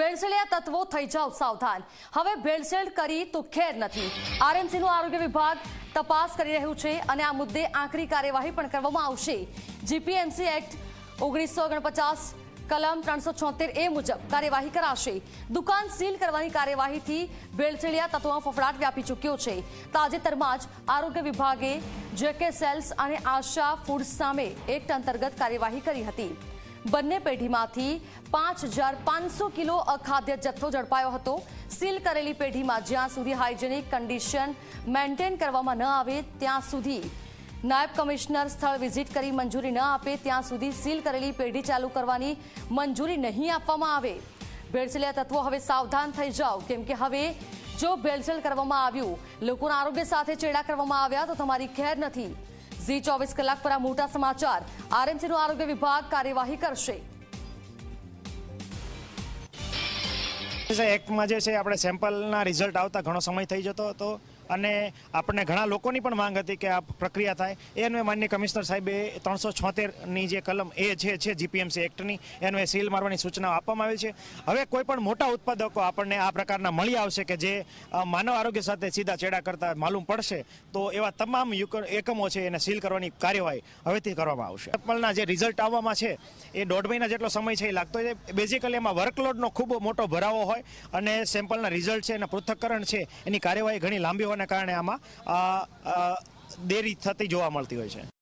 ભેળસેળિયા તત્વો થઈ જાવ સાવધાન. હવે ભેળસેળ કરી તો ખેર નથી. આરએમસીનું આરોગ્ય વિભાગ તપાસ કરી રહ્યું છે અને આ મુદ્દે આકરી કાર્યવાહી પણ કરવામાં આવશે. જીપીએમસી એક્ટ ઓગણીસો ઓગણપચાસ, કલમ ત્રણસો છોતેર એ મુજબ કાર્યવાહી કરાશે. દુકાન સીલ કરવાની કાર્યવાહીથી ભેળસેળિયા તત્વોમાં ફફડાટ વ્યાપી ચૂક્યો છે. તાજેતરમાં જ આરોગ્ય વિભાગે જેકે સેલ્સ અને આશા ફૂડ્સ સામે એક્ટ અંતર્ગત કાર્યવાહી કરી હતી. બંને પેઢીમાંથી પાંચ હજાર પાંચસો કિલો અખાદ્ય જથ્થો ઝડપાયો હતો. સીલ કરેલી પેઢીમાં જ્યાં સુધી હાઇજેનિક કન્ડિશન મેન્ટેન કરવામાં ન આવે, ત્યાં સુધી નાયબ કમિશનર સ્થળ વિઝિટ કરી મંજૂરી ન આપે, ત્યાં સુધી સીલ કરેલી પેઢી ચાલુ કરવાની મંજૂરી નહીં આપવામાં આવે. ભેળસેલિયા તત્વો હવે સાવધાન થઈ જાઓ. કેમ કે હવે જો ભેળસેળ કરવામાં આવ્યું, લોકોના આરોગ્ય સાથે ચેડા કરવામાં આવ્યા, તો તમારી ખેર નથી. ઝી ચોવીસ કલાક પર આ મોટા સમાચાર. આરએમસીનું આરોગ્ય વિભાગ કાર્યવાહી કરશે. એક્ટમાં જે છે, આપણે સેમ્પલના રિઝલ્ટ આવતા ઘણો સમય થઈ જતો હતો. અને આપણને ઘણા લોકોની પણ માંગ હતી કે આ પ્રક્રિયા થાય. એ અન્વયે માન્ય કમિશનર સાહેબે ત્રણસો છોતેરની જે કલમ એ છે છે જીપીએમસી એક્ટની, એનું સીલ મારવાની સૂચનાઓ આપવામાં આવી છે. હવે કોઈ પણ મોટા ઉત્પાદકો આપણને આ પ્રકારના મળી આવશે કે જે માનવ આરોગ્ય સાથે સીધા ચેડા કરતા માલુમ પડશે, તો એવા તમામ એકમો છે એને સીલ કરવાની કાર્યવાહી હવેથી કરવામાં આવશે. એપલના જે રિઝલ્ટ આવવામાં છે, એ દોઢ મહિના જેટલો સમય છે એ લાગતો છે. બેઝિકલી એમાં વર્કલોડનો ખૂબ મોટો ભરાવો હોય અને સેમ્પલના રિઝલ્ટ છે, એના પૃથ્થકરણ છે, એની કાર્યવાહી ઘણી લાંબી હોવાને કારણે આમાં દેરી થતી જોવા મળતી હોય છે.